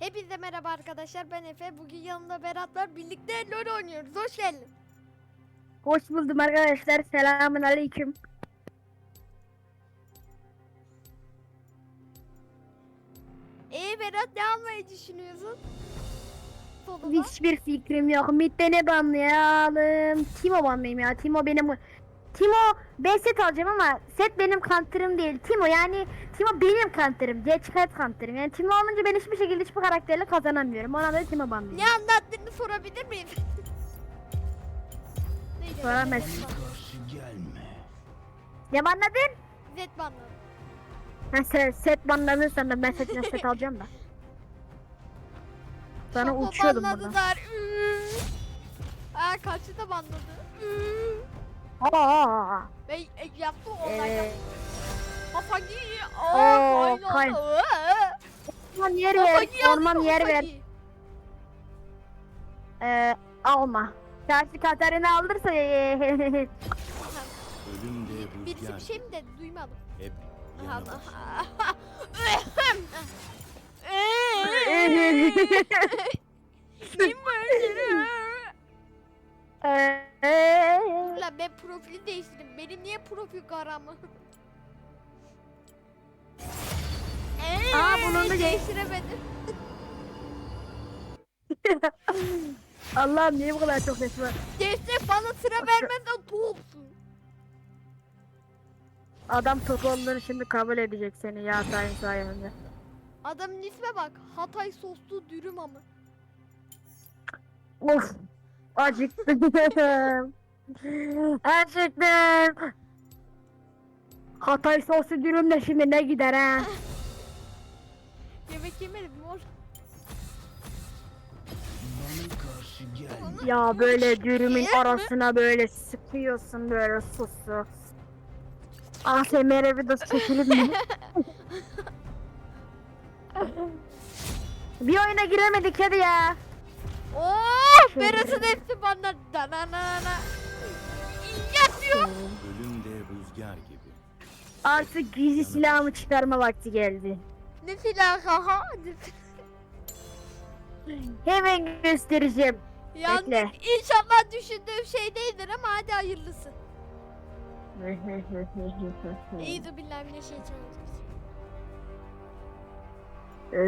Hepinize merhaba arkadaşlar ben Efe. Bugün yanımda Berat var. Birlikte LoL oynuyoruz. Hoş geldin. Hoş buldum arkadaşlar. Selamun aleyküm. Ee Berat ne almayı düşünüyorsun? Hiçbir fikrim yok. Mid'de ne banlayalım? Timo banlayayım ya. Timo benim... Timo ben set alacağım ama set benim counter'ım değil. Timo yani Timo benim counter'ım. Geç kat counter'ım. Yani Timo olunca ben hiçbir şekilde hiçbir karakterle kazanamıyorum. Ona da Timo banlayayım. Ne anlattığını sorabilir miyim? Neydi? Soramazsın. Ne banladın? Zed banladı. Ha, set, set banladın sandım. Ben setine set alacağım da. Sana Şoko uçuyordum buradan. banladılar. Üü. Aa karşıda banladı. Aa, Ben e, yaptım ondan ee, yaptım. Kafayı. Oo, Aa kay- kaynadı. orman yer ver. Orman yer ver. Ee, alma. Karşı Katarina alırsa Ölüm de Birisi rüzgar. bir şey mi dedi duymadım. Hep yanı Allah. başında. Kim böyle? Lan ben profili değiştirdim. Benim niye profil karamı? Aa, bunun da değiştiremedim. Allah'ım niye bu kadar çok ses var? Değiştir bana sıra vermeden tuhupsun. Adam totonları şimdi kabul edecek seni ya sayın sayemde. Adamın isme bak. Hatay soslu dürüm ama. Of. Acıktım. Acıktım. Hatay sosu dürüm de şimdi ne gider ha? Yemek yemedim mor. Ya böyle dürümün Yer mi? arasına böyle sıkıyorsun böyle sosu. ASMR videosu çekilir mi? Bir oyuna giremedik hadi ya. Oo, Şöyle. Berat'ın hepsi bana dananana. Yatıyor. Ölüm de rüzgar gibi. Artık gizli silahımı çıkarma vakti geldi. Ne silah ha? Hemen göstereceğim. Yalnız Bekle. inşallah düşündüğüm şey değildir ama hadi hayırlısı. İyi de billahi bir şey çalacağız. Ee,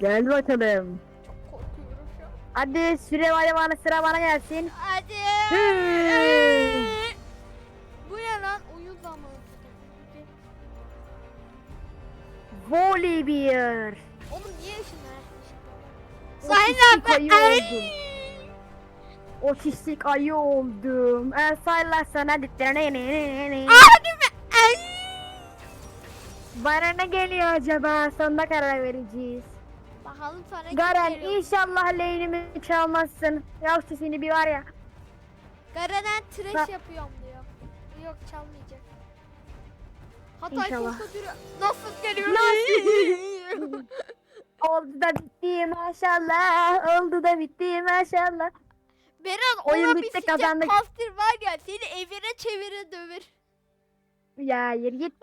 Gel bakalım. Hadi süre var bana sıra bana gelsin. Hadi. Hı. Bu ne lan? Oyun zamanı. Volibear. Oğlum niye? Otistik ayı abi. oldum. Otistik ayı oldum. Ee, saylar sana Hadi mi? Ay. Bana ne geliyor acaba? Sonunda karar vereceğiz. Sana kim Garen inşallah lane'imi çalmazsın. Yoksa seni bir var ya. Garen'en trash yapıyorum diyor. Yok çalmayacak. Hatay İnşallah. Nasıl geliyor? Oldu da bitti maşallah. Oldu da bitti maşallah. Beren Oyun ona bitti, bir kazandık. kastır var ya seni evire çevire döver. Ya yürü git.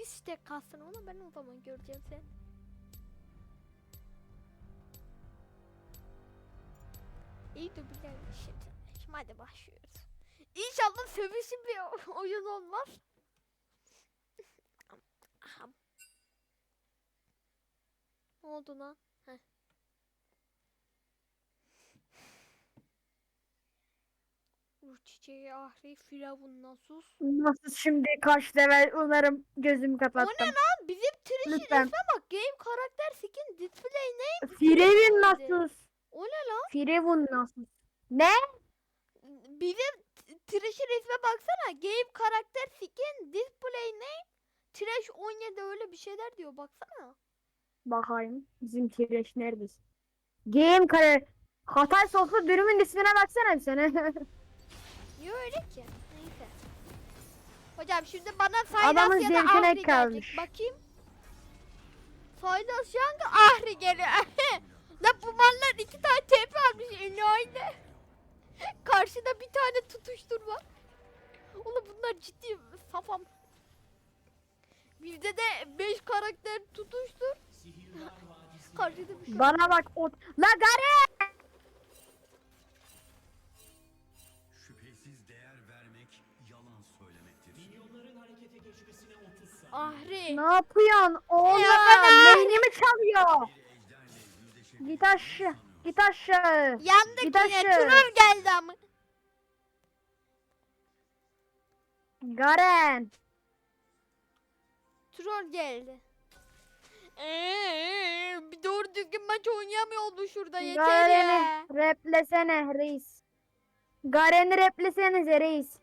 Bir stek kastın onu ben o zaman göreceğim sen. İyi de bilen şimdi. Hadi başlıyoruz. İnşallah sövüşün bir oyun olmaz. Ne oldu lan? Ruh çiçeği ahri firavunla sus. Nasıl şimdi kaç level umarım gözümü kapattım. O ne lan? Bizim Trish'in Lütfen. isme bak. Game karakter skin display ne? Firavun nasıl? O ne lan? Firavun nasıl? Ne? Bizim t- Trash'in isme baksana. Game karakter skin display ne? Trash 17 öyle bir şeyler diyor baksana. Bakayım. Bizim Tireş neredesin? Game kare. Hatay soslu dürümün ismine baksana bir sene. Niye öyle ki? Neyse. Hocam şimdi bana Saylas ya da zevkine Ahri kalmış. gelecek. Bakayım. Saylas Young Ahri geliyor. Lan bu mallar iki tane TP almış enayiler. Karşıda bir tane tutuşturma. Oğlum bunlar ciddi safam. Bizde de 5 karakter tutuştur. Karşıda bir şey. Bana bak o... La Garen! Ne yapıyorsun oğlum? Ya Beynimi çalıyor. Git aşağı. Git aşağı. Yandık Git yine. aşağı. Troll geldi ama. Garen. Troll geldi. Eee, bir doğru düzgün maç oynayamıyor oldu şurada yeter ya. Garen'i replesene reis. Garen'i replesenize reis.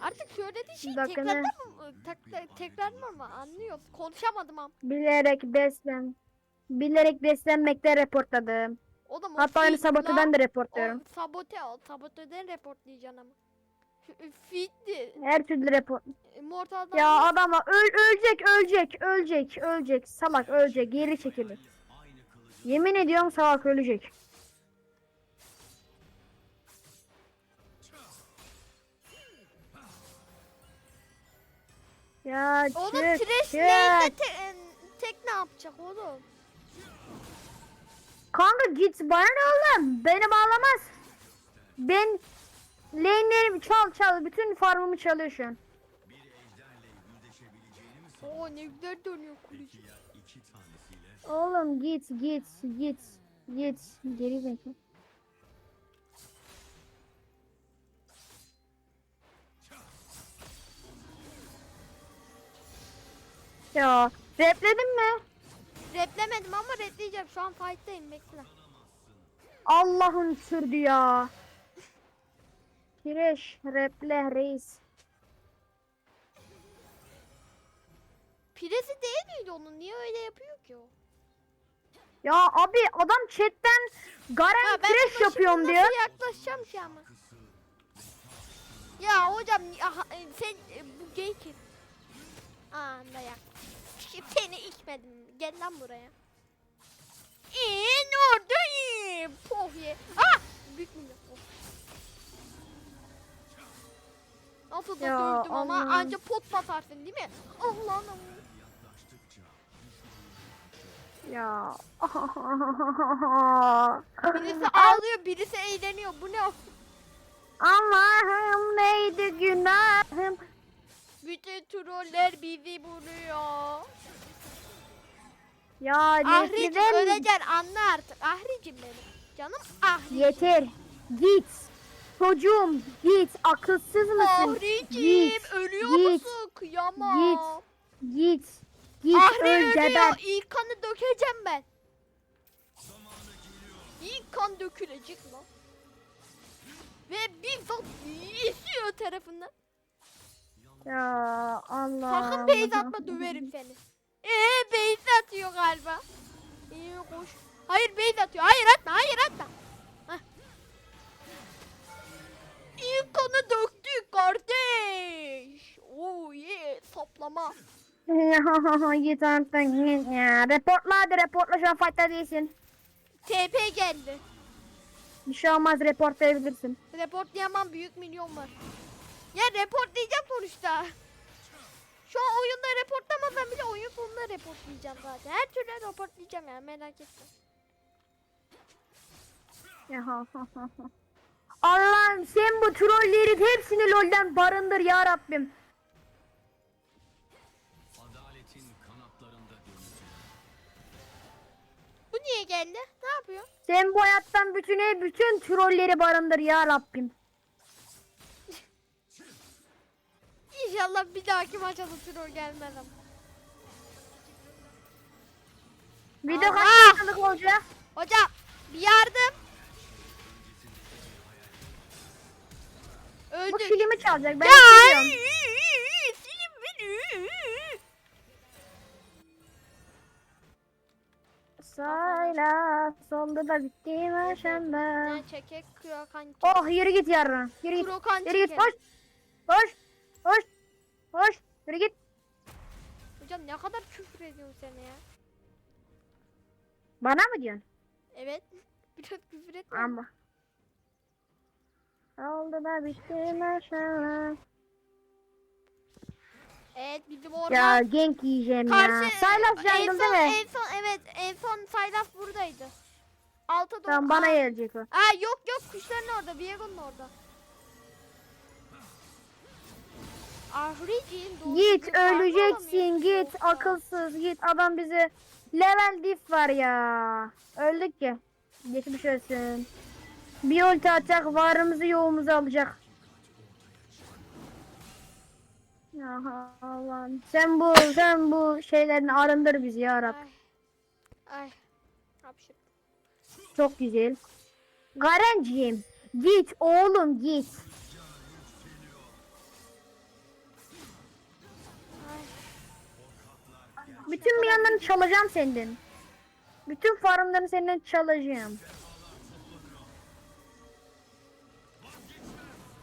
Artık söylediği şey Bakın tekrardan mı? Tak, tekrar mı ama anlıyoruz. Konuşamadım ama. Bilerek beslen. Bilerek beslenmekte reportladım. O da mı? Hatta aynı saboteden de reportluyorum. O sabote o. Saboteden reportlayacaksın ama. Fit'ti. Her türlü report. Mortal'dan Ya adama öl ölecek ölecek ölecek ölecek salak ölecek geri çekilir. Yemin ediyorum salak ölecek. Ya Oğlum çık Trash lane'de te- tek ne yapacak oğlum? Kanka git bana ne oğlum beni bağlamaz. Ben lane'lerimi çal çal bütün farmımı çalıyor şu an. Oo ne güzel dönüyor tanesiyle Oğlum git git git git geri zekalı. Ya repledin mi? Replemedim ama repleyeceğim. Şu an fight'tayım bekle. Allah'ın sürdü ya. Kireç reple reis. Piresi değil miydi onun? Niye öyle yapıyor ki o? Ya abi adam chatten Garen Ya ben kireç ona şimdi yapıyorum nasıl diyor. yaklaşacağım ki ama? Ya hocam aha, e, sen e, bu gay kim? Anda ya. Seni içmedim. Gel lan buraya. Oldu? İyi. Poh ye. Ah! Büyük milyon. Oh. Nasıl da Ya dövdüm ama Allah'ım. anca pot batarsın değil mi? Allah'ım. Ya. Birisi ağlıyor, birisi eğleniyor. Bu ne? Allah'ım neydi günahım? Bütün troller bizi buluyor. Ya Ahricim nefret öleceksin anla artık. Ahricim benim. Canım Ahri. Yeter. Git. Çocuğum git. Akılsız mısın? Ahricim Git. ölüyor git, musun? Kıyamam. Git. Git Ahri öl ölüyor. geber. İlk kanı dökeceğim ben. İlk kan dökülecek lan. Ve bizzat esiyor tarafından. Ya Allah. Sakın beyz atma döverim seni. Eee beyz atıyor galiba. İyi koş. Hayır beyz atıyor. Hayır atma hayır atma. Hah. İlk kanı döktük kardeş. Oo ye saplama. git artık git ya. Reportla hadi reportla şu an fight'ta değilsin. TP geldi. Bir şey olmaz reportlayabilirsin. Reportlayamam büyük milyon var. Ya reportlayacağım sonuçta. Şu an oyunda reportlamasam bile oyun sonunda reportlayacağım zaten. Her türlü reportlayacağım yani merak etme. Allah'ım sen bu trollerin hepsini lolden barındır ya Rabbim. adaletin kanatlarında dönüşür. Bu niye geldi? Ne yapıyor? Sen bu hayattan bütün bütün trolleri barındır ya Rabbim. İnşallah bir dahaki maça da troll gelmez ama. Video kaç dakikalık olacak? Hocam bir yardım. Bu Öldük. filmi çalacak ben Ya beni. Sayla soldu da bitti maşanda. Ne çekek krokan Oh yürü git yarın. Yürü git. Krokan Yürü git koş. Koş. Koş. Koş. Yürü git. Hocam ne kadar küfür ediyorsun sen ya. Bana mı diyorsun? Evet. Biraz küfür etme. Ama. Oldu da bitti maşallah. Evet bizim orada. Ya gank yiyeceğim ya. Karşı Sylas en jungle değil mi? en son evet en son Saylas buradaydı. Alta doğru. Tamam bana gelecek o. Aa yok yok kuşların orada. Viego'nun orada. Git öleceksin git akılsız git adam bize level diff var ya. Öldük ki. Geçmiş olsun. Bir ulti atacak varımızı yoğumuzu alacak. Ya Allah'ım sen bu sen bu şeylerini arındır bizi ya Rab. Ay. Ay. Hapşır. Çok güzel. Garenciğim git oğlum git. Bütün milyonlarını çalacağım senden. Bütün farmlarını senden çalacağım.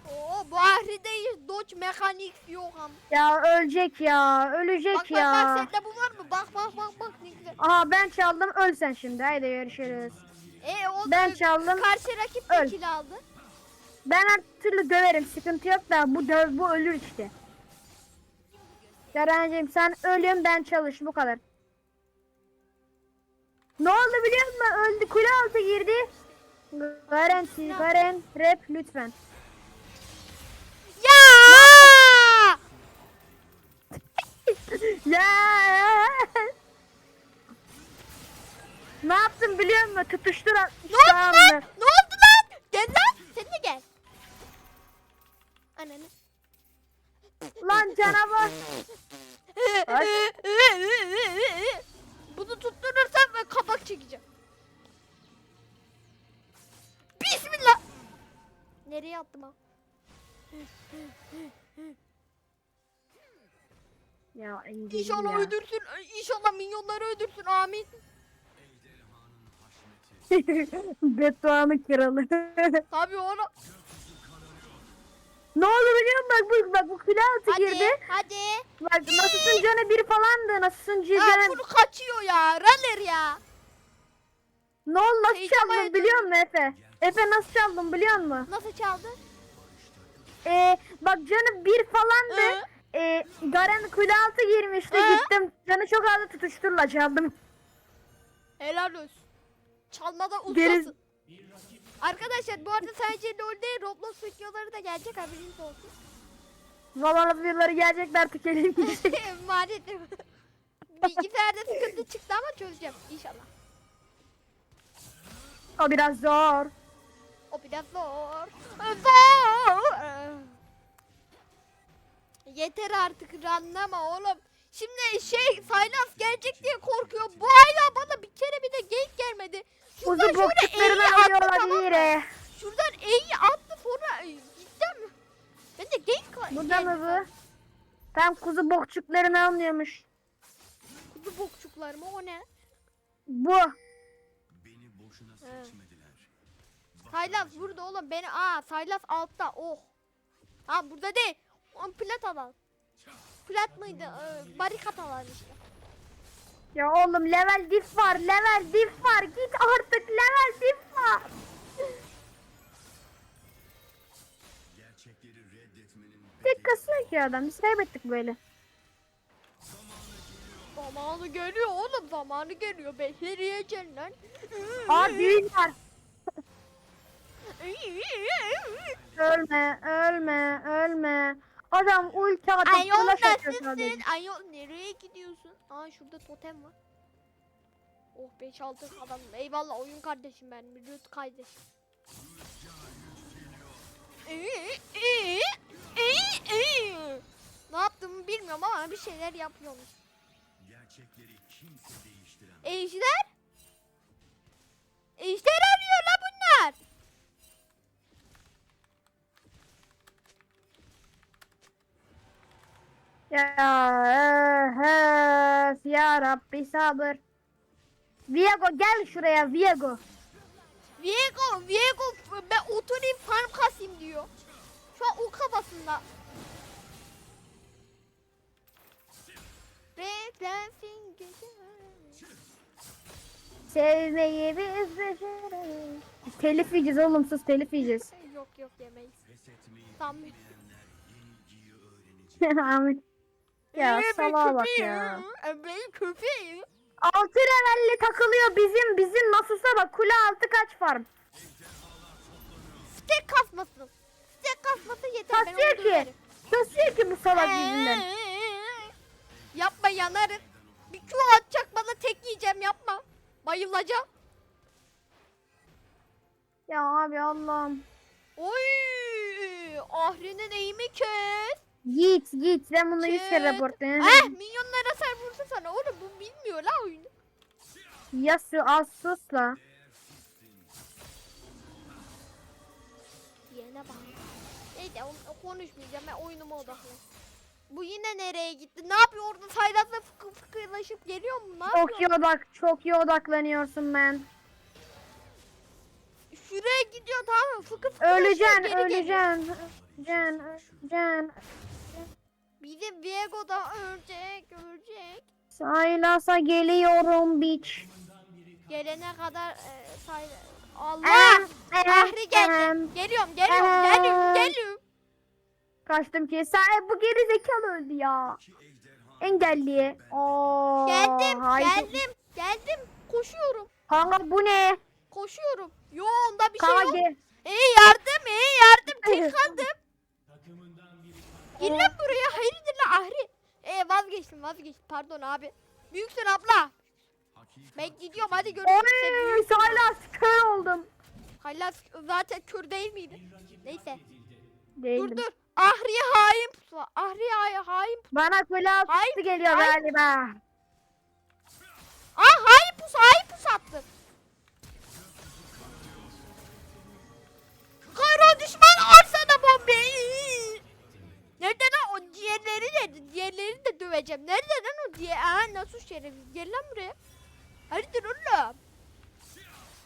Oo bu Ahri'de dodge mekanik yok am. Ya ölecek ya, ölecek Bak bak ya. bak sende bu var mı? Bak bak bak bak ne güzel. Aha ben çaldım, öl sen şimdi. Haydi görüşürüz. E o Ben çaldım, Karşı rakip öl. de kill aldı. Ben her türlü döverim, sıkıntı yok da bu döv, bu ölür işte. Garenciğim sen ölüyorsun, ben çalış, bu kadar. Ne oldu biliyor musun? Öldü, kule altı girdi. Garen, Garen, rap lütfen. Ya! Ya! ne yaptın biliyor musun? Tutuştur. Ne oldu lan? Ne oldu lan? Gel lan. Sen de gel. Ananı. Lan canavar. Bunu tutturursam ben kabak çekeceğim. Bismillah. Nereye attım ha? Ya İnşallah ya. öldürsün. İnşallah minyonları öldürsün. Amin. Bedduanın kralı. Tabii oğlum. Ne oldu biliyor musun? Bak bu, bak bu kule altı Hadi. girdi. Hadi. Bak nasılsın canı bir falandı. Nasılsın Aa, canı. bunu kaçıyor ya. Runner ya. Ne oldu nasıl Heyecan çaldın bayıldı. biliyor musun Efe? Efe nasıl çaldın biliyor musun? Nasıl çaldı? Ee, bak canı bir falandı. Ee, Garen kule altı girmişti. Ee? Gittim. Canı çok azdı tutuşturla çaldım. Helal olsun. Çalmada Geri- ustasın. Arkadaşlar bu arada sadece LoL değil Roblox videoları da gelecek haberiniz olsun. Valorant videoları gelecek artık elim gidecek. Maalesef. Bilgisayarda sıkıntı çıktı ama çözeceğim inşallah. o biraz zor. O biraz zor. Zor. Yeter artık ranlama oğlum. Şimdi şey Saylas gelecek diye korkuyor. Bu hala bana bir kere bir de geyik gelmedi. Şuradan Uzun şöyle E'yi attı tamam mı? olabilir. Şuradan E'yi attı sonra cidden mi? Ben de ka- Burada mı bu? Tam kuzu bokçuklarını almıyormuş. Kuzu bokçuklar mı o ne? Bu. beni boşuna Evet. seçmediler. Saylas burada oğlum beni aa Saylas altta oh. Ha burada değil. On plat alan. Plat mıydı? Ee, barikat alan işte. Ya oğlum level diff var. Level diff var. Ki adam. Biz kaybettik böyle. Zamanı geliyor oğlum zamanı geliyor. Behleriye lan. Aa var. Ölme, ölme, ölme. Adam ulti atıp Ayol flash atıyor sadece. Ayol nereye gidiyorsun? Aa şurada totem var. Oh 5-6 adam. Eyvallah oyun kardeşim ben. Rüt kardeşim. Ne yaptığımı bilmiyorum ama bir şeyler yapıyormuş. gerçekleri kimse değiştiremez. Ejder? Ejder arıyor la bunlar. Ya ya Rabbi sabır. Viego gel şuraya Viego. Viego, Viego ben oturayım farm kasayım diyor. An o kafasında. Renklensin gece. Sevmeyi biz beceririz. Telif yiyeceğiz oğlum sus telif yiyeceğiz. Yok yok yemeyiz. Tam. Amin. Ya Ee, salağa bak ya. Ee, Ben köpeğim. Altı levelli takılıyor bizim bizim Nasus'a bak kule altı kaç farm. Stek kasmasın. Stek kasması yeter. ben Kasıyor onu ki. Kasıyor ki bu salak Ee, yüzünden. Yapma yanarım. Bir Q atacak bana tek yiyeceğim yapma. Bayılacağım. Ya abi Allah'ım. Oy! Ahri'nin eğimi kes. Git git ben bunu yüz kere Kes. raportlayayım. Eh minyonlara sen vursun sana. Oğlum bu bilmiyor la oyunu. Ya su az sus la. Onu- konuşmayacağım ben oyunuma odaklanayım. Bu yine nereye gitti? Ne yapıyor orada Saylas'la fıkır fıkırlaşıp geliyor mu? Ne Çok iyi yapıyor? odak çok iyi odaklanıyorsun ben. Şuraya gidiyor tamam mı? Fıkır fıkır Öleceksin geri geliyor. öleceksin. Öleceksin öleceksin. Bizim Viego da ölecek ölecek. Saylas'a geliyorum biç. Gelene kadar e, Saylas... Allah! Ehem, Ahri ehem, geldi. Ehem. geliyorum geliyorum. Kaçtım ki. Sen bu geri zekalı öldü ya. Engelli. Oo. Geldim haydi. geldim geldim. Koşuyorum Kanka bu ne? koşuyorum. Yo onda bir şey Kanka yok. gel. Ey yardım ey yardım tek kaldım. Gir lan buraya hayırdır la Ahri. E vazgeçtim vazgeçtim pardon abi. Büyüksün abla. Ben gidiyorum hadi görüşürüz. Sen Oy büyüksün. Saylas kör oldum. Hala zaten kör değil miydi? Neyse. Değildim. Dur dur. Ahri'ye hain pusu. Ahri'ye hain pusu. Bana kule altı Hayır, geliyor hayır. galiba. Ah hain pusu hain pusu attı. Kara düşman arsana bombeyi. Nerede lan o diğerleri nerede? Diğerleri de döveceğim. Nerede lan o diye? Aa nasıl şerefsiz? Gel lan buraya. Hayırdır oğlum?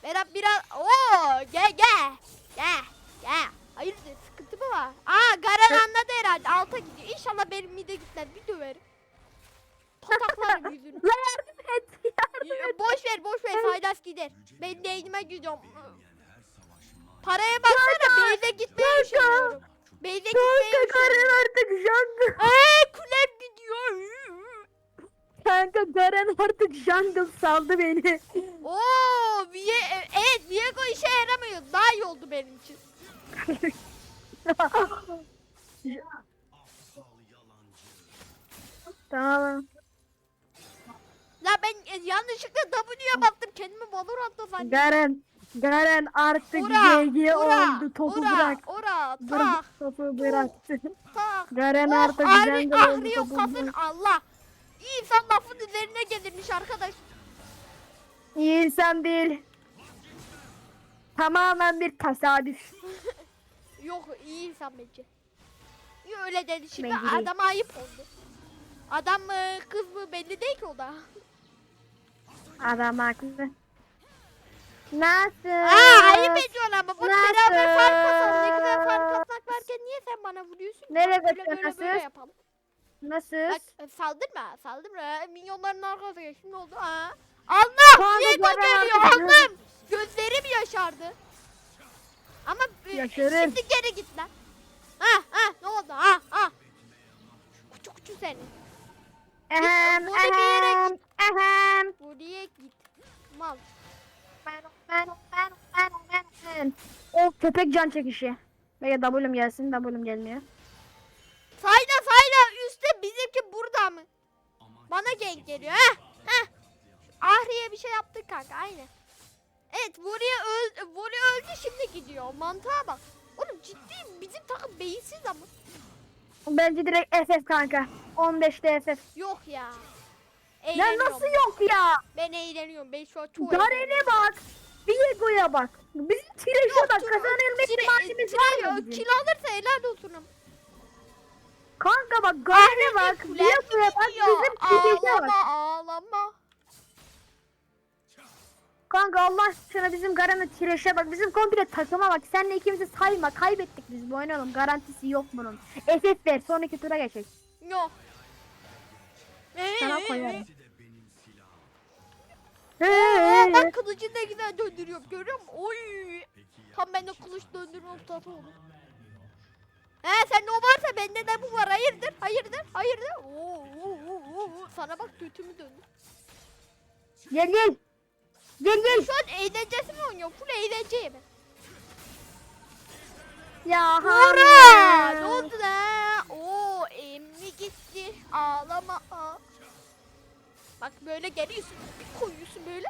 Berat biraz... Oo gel gel. Gel gel. Hayırdır sıkıntı mı var? Aa Garen anladı herhalde. Alta gidiyor. İnşallah benim mide gitmez. Bir döverim. Pataklarım yüzünü. Yardım et. Yardım Ya, et. boş ver boş ver Saylas gider. Ben de elime gidiyorum. Paraya baksana Beyze gitmeyi kanka. düşünüyorum. Beyze gitmeyi Kanka düşünüyorum. Garen artık jungle. Eee kulem gidiyor. Kanka Garen artık jungle saldı beni. Oo, Vie evet Viego işe yaramıyor. Daha iyi oldu benim için. Tamam. La ben yanlışlıkla W'ye bastım. Kendimi Valorant'ta zannettim. Garen. Garen artık Ora, GG oldu. Topu ora, bırak. Ora, Bırak. tak, Topu bıraktı. tak. Garen Oh, artık Ahri. Ahri yok bırak. Allah. İyi insan lafın üzerine gelirmiş arkadaş. İyi insan değil. Tamamen bir tesadüf. Yok iyi insan bence. Niye öyle dedi şimdi Bence değil. adama ayıp oldu. Adam mı kız mı belli değil ki o da. Adam haklı. Nasıl? Aa ayıp ediyorsun ama bak Nasıl? beraber fark atalım. Ne güzel fark atmak varken niye sen bana vuruyorsun? ki? Nereye böyle böyle böyle yapalım. Nasıl? Bak e, saldırma saldırma. Minyonların arkasına geç. Şimdi oldu ha. Allah! Kanka, Diego bana geliyor Allah'ım! Gözlerim yaşardı. Ama e, Yaşarım. şimdi geri git lan. Ha ha ne oldu ha ha. Kuçu kuçu seni. Ehem, bunu bir yere ehem, ehem. Buraya git. Mal. Ben, ben, ben, ben, ben, ben. O köpek can çekişi. Veya W'm gelsin, W'm gelmiyor. Sayda sayda üstte bizimki burada mı? Bana gank geliyor ha. Ha. Ahriye bir şey yaptık kanka aynı. Evet Voli öldü, Voli öldü şimdi gidiyor. Mantığa bak. Oğlum ciddi bizim takım beyinsiz ama. Bence direkt FF kanka. 15'te FF. Yok ya. Ya Eğleniyorum. nasıl yok ya? Ben eğleniyorum. Ben şu an çok. Garen'e bak. Diego'ya bak. Bizim Tireş'e bak. Kazanılma ihtimalimiz var mı bizim? Kill alırsa helal olsun. Kanka bak Garen'e bak. Diego'ya bak. Bizim Tireş'e bak. Ağlama. Kanka Allah aşkına bizim Garen'e Tireş'e bak. Bizim komple takıma bak. Seninle ikimizi sayma. Kaybettik biz bu oynayalım. Garantisi yok bunun. FF ver. Sonraki tura geçecek. Yok. Sana koyarım. Aa, Ee, bak kılıcı ne güzel döndürüyorum görüyor musun? Oy. Tam ben de kılıç döndürme ustası oldum. He sen ne varsa bende de bu var. Hayırdır? Hayırdır? Hayırdır? Oo, oo, oo, oo. Sana bak götümü döndü. Gel gel. Gel gel. Şu an eğlencesi mi oynuyor? Full eğlenceye mi? Ya! Hamdi. Ne oldu lan? Oo emmi gitti. Ağlama. Aa. Bak böyle geliyorsun. Bir koyuyorsun böyle.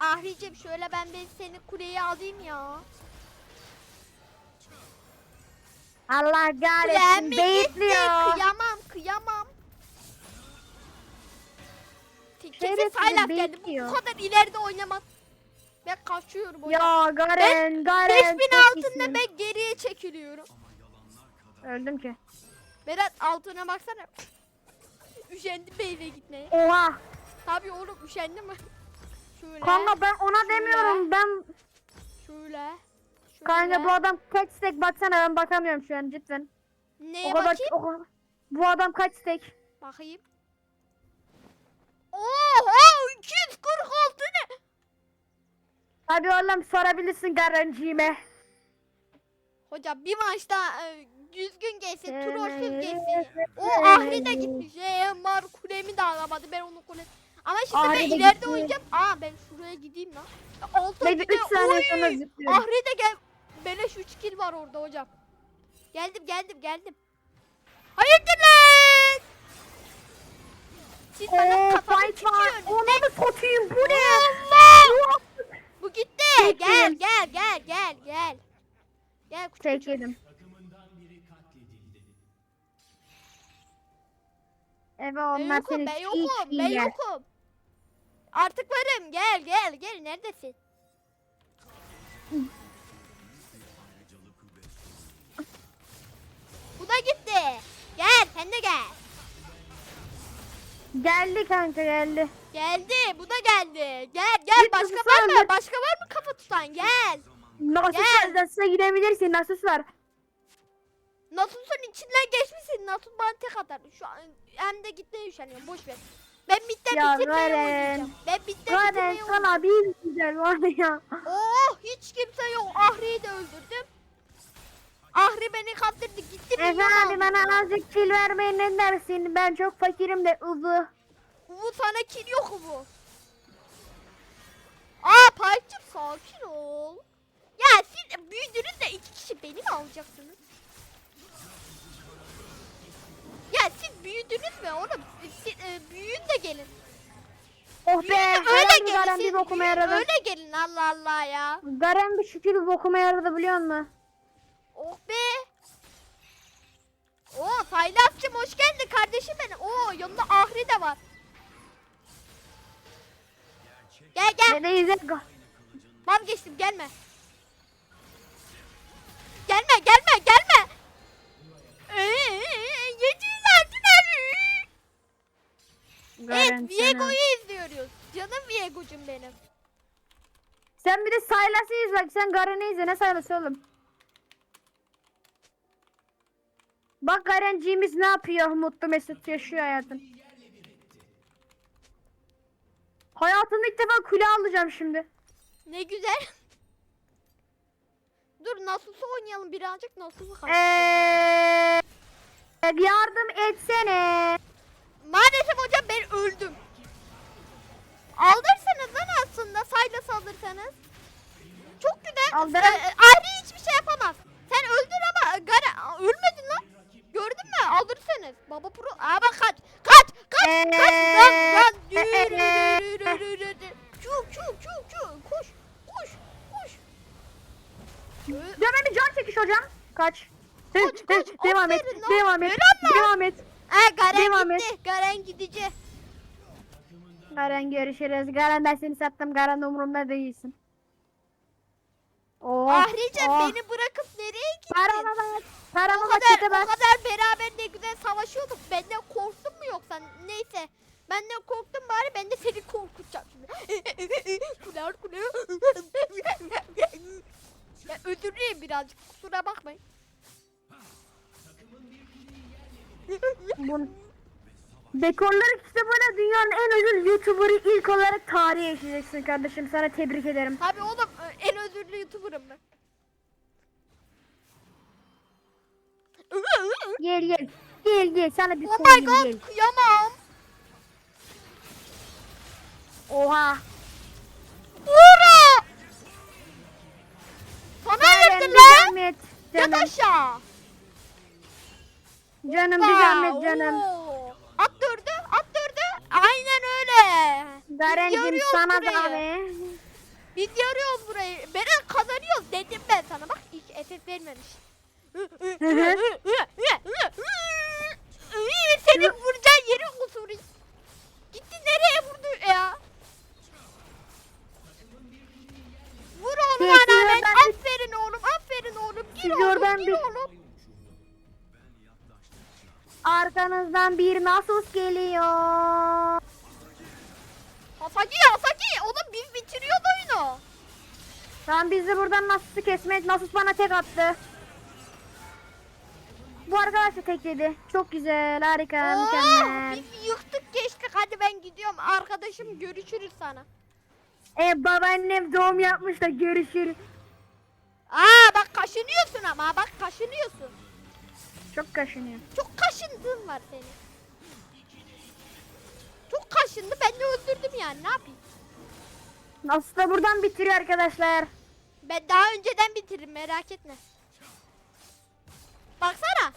Ahricim şöyle ben bir seni kuleye alayım ya. Allah Kulem kahretsin. mi gitti? Beyitliyor. Kıyamam kıyamam. Şerefsiz Saylak geldi. Bu, bekliyor. kadar ileride oynamaz. Ben kaçıyorum hocam. Ya Garen, Garen. 5000 çok altında iyisin. ben geriye çekiliyorum. Öldüm ki. Berat altına baksana. Üşendim beyle gitmeye. Oha. Tabii oğlum üşendim mi? Şöyle. Kanka ben ona demiyorum. Ben Şöyle. Şöyle. kanka bu adam kaç stek baksana ben bakamıyorum şu an cidden. Neye o kadar bakayım? o kadar- Bu adam kaç stek? Bakayım. Oha 246 ne? Hadi oğlum sorabilirsin Garenciğime. Hocam bir maçta e, düzgün geçsin, trollsüz geçsin. O Evet. Ahri de gitmiş. Mar kulemi de alamadı. Ben onu kule... Ama şimdi Ahri ben de ileride gitti. oynayacağım. Aa ben şuraya gideyim lan. Altı Neyse 3 saniye sonra zıplıyorum. Ahri de gel. Beleş 3 kill var orada hocam. Geldim geldim geldim. Hayırdır lan? Siz bana Oo kafamı fight var. çıkıyorsunuz. Onu mu satayım bu ne? Bu gitti. Gel gel gel gel gel. Gel küçük Tek çocuk. yedim. Evet Ben onlar yokum seni ben yokum ben yokum. Artık varım gel gel gel neredesin? Bu da gitti. Gel sen de gel. Geldi kanka geldi. Geldi bu da geldi. Gel gel Git başka var mı? söyle. Başka var mı kafa tutan gel. Nasus Gel. var Nasus'a gidebilirsin Nasus var. Nasus'un içinden geçmişsin. Nasus bana tek atar. Şu an hem de gitmeye üşeniyorum boş ver. Ben bitten Ya bitirmeyi Garen. oynayacağım. Ben bitten Garen bitirmeyi oynayacağım. sana bir güzel var ya. Oh hiç kimse yok. Ahri'yi de öldürdüm. Ahri beni kaptırdı gitti mi? Efe abi bana azıcık kill vermeyin ne dersin? Ben çok fakirim de ıvı. Bu sana kill yok mu? Aa Paycım sakin ol. Ya siz büyüdünüz de iki kişi beni mi alacaksınız? Ya siz büyüdünüz mü oğlum? Siz e, büyüyün de gelin. Oh Büyüyün be. de öyle gelin. Siz bir bokuma yaradı. öyle gelin Allah Allah ya. Garen bir şükür bokuma yaradı biliyor musun? Oh be. Oo Saylas'cım hoş geldin kardeşim benim. Oo yanında Ahri de var. Gel gel. Ne de yüzek. Vazgeçtim gelme. Gelme gelme gelme. Ee, yediğiniz artılar. Garen Evet. Viego'yu izliyoruz. Canım Viego'cum benim. Sen bir de Sylas'ı izle sen Garen'i izle ne Sylas'ı oğlum. Bak Garenciğimiz ne yapıyor mutlu mesut yaşıyor hayatın. Hayatımda ilk defa kule alacağım şimdi. Ne güzel. Dur Nasus'u oynayalım birazcık kaç. Eee yardım etsene. Maalesef hocam ben öldüm. Aldırsanız lan aslında Saylas alırsanız. Çok güzel. Aldırın. Ee, hiçbir şey yapamaz. Sen öldür ama Gara ölmedin lan. Gördün mü? Aldırsanız. Baba pro. Aa bak kaç. Kaç. Kaç. Kaç. Lan lan. Çuk çuk çuk çuk. Koş. Koş. Koş. Döme bir can çekiş hocam. Kaç. Kaç, kaç. devam et. Devam et. Devam et. Aa, Garen Devam gitti. Garen gidici. Garen görüşürüz. Garen ben seni sattım. Garen umurumda değilsin. Oh, Ahricem oh. beni bırakıp nereye gittin? Paramı bak. Paramı O bak kadar, çete o kadar beraber ne güzel savaşıyorduk. Benden korktun mu yoksa? Neyse. Benden korktun bari ben de seni korkutacağım şimdi. kular kular. ya öldüreyim birazcık kusura bakmayın. Dekorları böyle dünyanın en özür YouTuber'ı ilk olarak tarihe yaşayacaksın kardeşim. Sana tebrik ederim. Tabii oğlum en özürlü youtuberım ben. Gel gel. Gel gel sana bir Oh my god gel. kıyamam. Oha. Buğra. Sana Canım bir lan. zahmet. Yat Canım. aşağı. Canım bir zahmet Vaa, canım. oo. At dördü, at dördü. Aynen öyle. Garencim yarıyoruz sana burayı. da be. Biz yarıyoruz burayı. Beni kazanıyoruz dedim ben sana. Bak hiç efekt vermemiş. Senin vuracağın yeri kusuru. Gitti nereye vurdu ya? Vur oğlum ana ben. ben- Aferin oğlum, aferin oğlum. Gir Siz oğlum, oradan gir bir- oğlum. Arkanızdan bir Nasus geliyor. Hasaki, Hasaki. Oğlum biz bitiriyoruz oyunu. Tamam biz de buradan Nasus'u kesmek. Nasus bana tek attı. Bu arkadaş da tekledi. Çok güzel, harika, Oo, mükemmel. biz yıktık geçtik. Hadi ben gidiyorum. Arkadaşım görüşürüz sana. E babaannem doğum yapmış da görüşürüz. Aa bak kaşınıyorsun ama bak kaşınıyorsun. Çok kaşınıyor. Çok kaşındığın var senin. Çok kaşındı ben de öldürdüm yani ne yapayım. Nasus da buradan bitiriyor arkadaşlar. Ben daha önceden bitiririm merak etme. Baksana.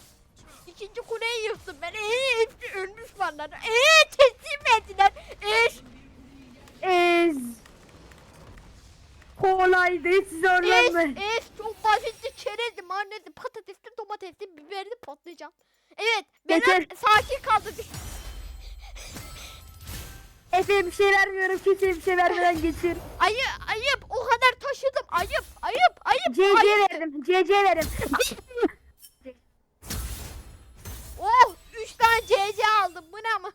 İkinci kuleyi yıktım ben. Ee, hepsi ölmüş varlar. Ee, teslim ettiler. Ee, Ez. Kolaydı hiç es, zorlanma. es, çok basitti. Çerezdi, marnezdi, patatesli, domatesli, biberli patlıcan. Evet, ben Geçer. sakin kaldım. Efe bir şey vermiyorum kimseye bir şey vermeden geçir. Ayı, ayıp. O kadar taşıdım. Ayıp, ayıp, ayıp. CC ayıp. verdim. CC verdim. Oh, 3 tane CC aldım. Bu ne ama?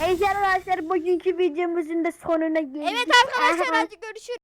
Neyse arkadaşlar bugünkü videomuzun da sonuna geldik. Evet arkadaşlar hadi görüşürüz.